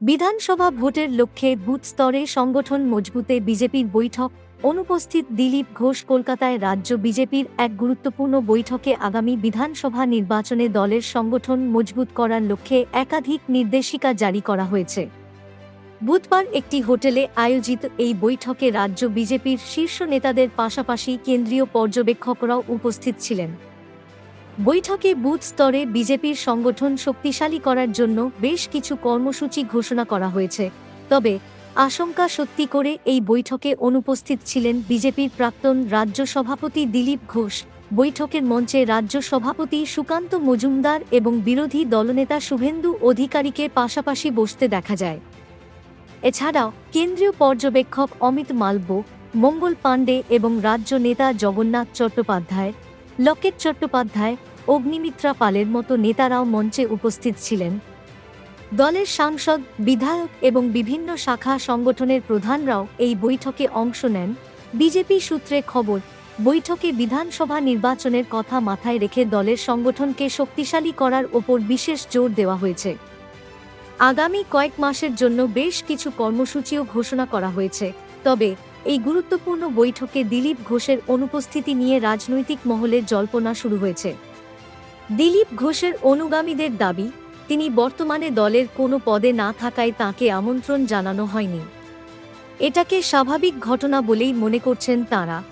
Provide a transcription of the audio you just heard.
বিধানসভা ভোটের লক্ষ্যে বুথ স্তরে সংগঠন মজবুতে বিজেপির বৈঠক, অনুপস্থিত দিলীপ ঘোষ কলকাতায় রাজ্য বিজেপির এক গুরুত্বপূর্ণ বৈঠকে আগামী বিধানসভা নির্বাচনে দলের সংগঠন মজবুত করার লক্ষ্যে একাধিক নির্দেশিকা জারি করা হয়েছে। বুধবার একটি হোটেলে আয়োজিত এই বৈঠকে রাজ্য বিজেপির শীর্ষ নেতাদের পাশাপাশি কেন্দ্রীয় পর্যবেক্ষকরাও উপস্থিত ছিলেন। বৈঠকে বুথ স্তরে বিজেপির সংগঠন শক্তিশালী করার জন্য বেশ কিছু কর্মসূচি ঘোষণা করা হয়েছে। তবে, আশঙ্কা সত্যি করে এই বৈঠকে অনুপস্থিত ছিলেন বিজেপির প্রাক্তন রাজ্য সভাপতি দিলীপ ঘোষ। বৈঠকের মঞ্চে রাজ্য সভাপতি সুকান্ত মজুমদার এবং বিরোধী দলনেতা শুভেন্দু অধিকারীকে পাশাপাশি বসতে দেখা যায়। এছাড়াও, কেন্দ্রীয় পর্যবেক্ষক অমিত মালব্য মঙ্গল পাণ্ডে এবং রাজ্য নেতা জগন্নাথ চট্টোপাধ্যায় লকেট চট্টোপাধ্যায়, অগ্নিমিত্রা পালের মতো নেতারাও মঞ্চে উপস্থিত ছিলেন। দলের সাংসদ, বিধায়ক এবং বিভিন্ন শাখা সংগঠনের প্রধানরাও এই বৈঠকে অংশ নেন। বিজেপি সূত্রে খবর, বৈঠকে বিধানসভা নির্বাচনের কথা মাথায় রেখে দলের সংগঠনকে শক্তিশালী করার ওপর বিশেষ জোর দেওয়া হয়েছে। আগামী কয়েক মাসের জন্য বেশ কিছু কর্মসূচিও ঘোষণা করা হয়েছে। তবে এই গুরুত্বপূর্ণ বৈঠকে দিলীপ ঘোষের অনুপস্থিতি নিয়ে রাজনৈতিক মহলে জল্পনা শুরু হয়েছে। দিলীপ ঘোষের অনুগামীদের দাবি, তিনি বর্তমানে দলের কোনো পদে না থাকায় তাকে আমন্ত্রণ জানানো হয়নি। এটাকে স্বাভাবিক ঘটনা বলেই মনে করছেন তাঁরা।